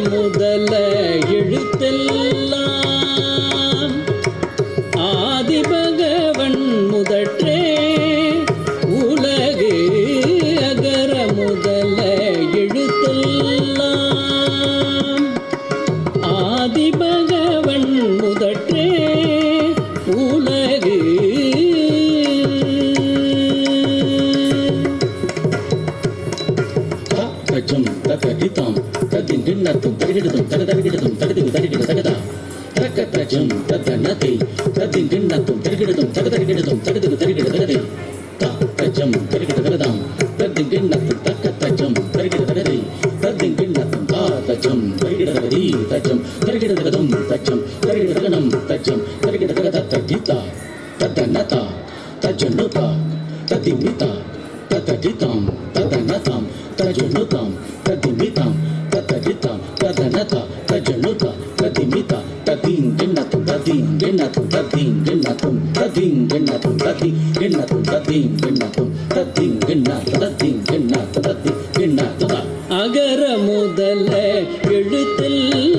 அகர முதல எழுத்தெல்லாம் தம் தக டித்தாம் தத்தின் தகடிதாம் ததிண்டின்னத்தும் தக தகதருகிடதும் தகதிகு தருகிட தகதா. தக்க தஜம் தத்த நத்தை தத்தின் ததனதை ததிண்டின்னத்தும் தக தகதருகிடதும் தகதிகு தருகிட தகதை. த தஜம் தருகிட தகதாம் தத்தின் ததிண்டின்னத்தும் தக்க தஜம் தருகிட தகதை. ததிண்டின்னத்தும் தா தஜம் தருகிட தகதி தஜம். தருகிட தகதம் தஜம். தருகிட தகனம் தஜம். தருகிட தகத ததிதா ததனதா தத்த ததிமிதா தத்த நதாம் தஜனுதாம் ததிமிதாம் ததடிதாம் ததனதா தஜனுதா ததிமிதா ததீம் கிண்ணத்தும் ததீம் கிண்ணத்தும் ததீம் கிண்ணத்தும் ததீம் கிண்ணத்தும் ததீம் கிண்ணத்தும் ததீம் கிண்ணத்தும் ததீம் கிண்ணத்து ததீம் கிண்ணத்து ததீம் கிண்ணத்துதா அகர முதல எழுத்தெல்லாம்